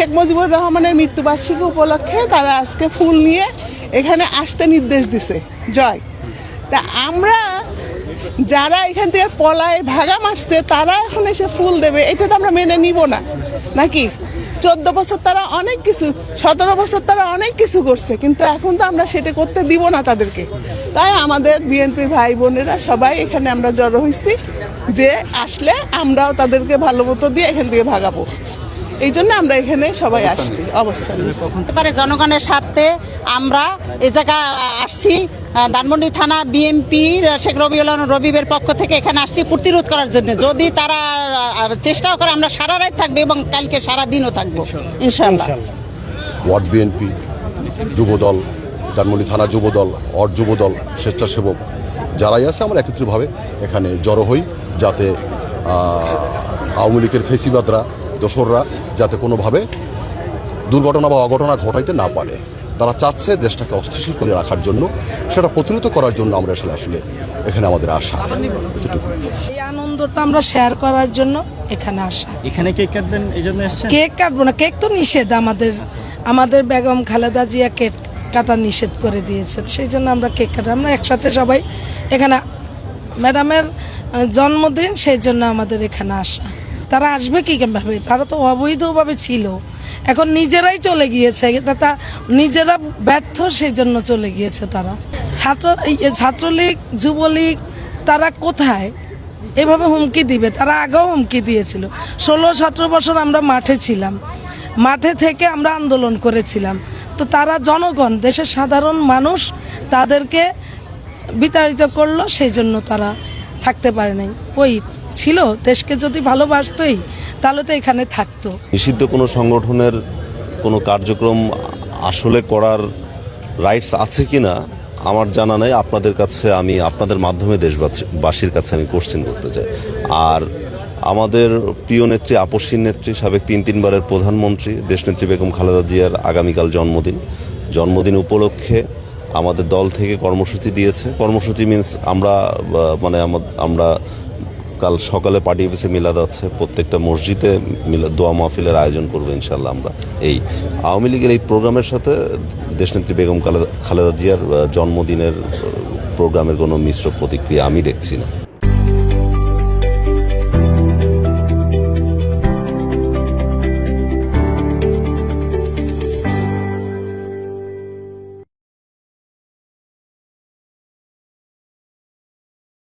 শেখ মুজিবুর রহমানের মৃত্যুবার্ষিকী উপলক্ষে তারা আজকে ফুল নিয়ে এখানে আসতে নির্দেশ দিছে। জয়। তা আমরা যারা এখান থেকে পলায় ভাগা মারছে, তারা এখন এসে ফুল দেবে, এটা তো আমরা মেনে নিব না। নাকি? চোদ্দ বছর তারা অনেক কিছু, সতেরো বছর তারা অনেক কিছু করছে, কিন্তু এখন তো আমরা সেটা করতে দিব না তাদেরকে। তাই আমাদের বিএনপি ভাই বোনেরা সবাই এখানে আমরা জড়ো হয়েছি যে আসলে আমরাও তাদেরকে ভালো মতো দিয়ে এখান থেকে ভাগাবো। এই জন্য আমরা এখানে সবাই আসছি অবস্থান। হতে পারে জনগণের স্বার্থে আমরা এ জায়গা আসছি ধানমন্ডি থানা বিএমপি শেখ রবিউল রবিবের পক্ষ থেকে এখানে আসছি প্রতিরোধ করার জন্য। যদি তারা চেষ্টাও করে আমরা সারা রাত থাকব এবং কালকে সারা দিনও থাকব। ইনশাল্লাহ। ওয়ার্ড বিএনপি যুবদল ধানমন্ডি থানা যুবদল অর যুবদল স্বেচ্ছাসেবক যারাই আছে আমরা একত্রিতভাবে এখানে জড়ো হই যাতে আওয়ামী লীগের ফেসিবাদরা দোসররা যাতে কোনোভাবে দুর্ঘটনা বা অঘটনা ঘটাইতে না পারে। তারা চাচ্ছে দেশটাকে অস্থিতিশীল করে রাখার জন্য সেটা প্রতিরোধ করার জন্য আমরা আসলে আসলে এখানে আমাদের আশা। এতটুকু এই আনন্দটা আমরা শেয়ার করার জন্য এখানে আসা। এখানে কেক কাটবেন এই জন্য এসছেন? কেক কাটবো না কেক তো নিষেধ আমাদের। আমাদের বেগম খালেদা জিয়া কেক কাটা নিষেধ করে দিয়েছে সেই জন্য আমরা কেক কাটা আমরা একসাথে সবাই এখানে ম্যাডামের জন্মদিন সেই জন্য আমাদের এখানে আসা। তারা আসবে কি ভাবে? তারা তো অবৈধভাবে ছিল। এখন নিজেরাই চলে গিয়েছে। তা নিজেরা ব্যর্থ সেই জন্য চলে গিয়েছে তারা। ছাত্র ছাত্রলীগ, যুবলীগ, তারা কোথায়? এভাবে হুমকি দিবে। তারা আগেও হুমকি দিয়েছিল। ষোলো, সতেরো বছর আমরা মাঠে ছিলাম। মাঠে থেকে আমরা আন্দোলন করেছিলাম। তো তারা জনগণ, দেশের সাধারণ মানুষ তাদেরকে বিতাড়িত করল সেই জন্য তারা থাকতে পারে নাই। ওই ছিল, দেশকে যদি ভালোবাসতই, তাহলে তো এখানে থাকতো। নিষিদ্ধ কোনো সংগঠনের কোনো কার্যক্রম আসলে করার রাইটস আছে কি না আমার জানা নেই। আপনাদের কাছে আমি, আপনাদের মাধ্যমে দেশবাসীর কাছে আমি কোশ্চেন করতে চাই। আর আমাদের প্রিয় নেত্রী আপসীর নেত্রী, সাবেক তিন তিনবারের প্রধানমন্ত্রী, দেশনেত্রী বেগম খালেদা জিয়ার আগামীকাল জন্মদিন। জন্মদিন উপলক্ষে আমাদের দল থেকে কর্মসূচি দিয়েছে। কর্মসূচি মিন্স আমরা মানে আমা- আমরা কাল সকালে পার্টি অফিসে মিলাদ আছে, প্রত্যেকটা মসজিদে দোয়া মাহফিলের আয়োজন করব ইনশাল্লাহ আমরা। এই আওয়ামী লীগের এই প্রোগ্রামের সাথে দেশনেত্রী বেগম খালেদা জিয়ার জন্মদিনের প্রোগ্রামের কোনো মিশ্র প্রতিক্রিয়া আমি দেখছি না।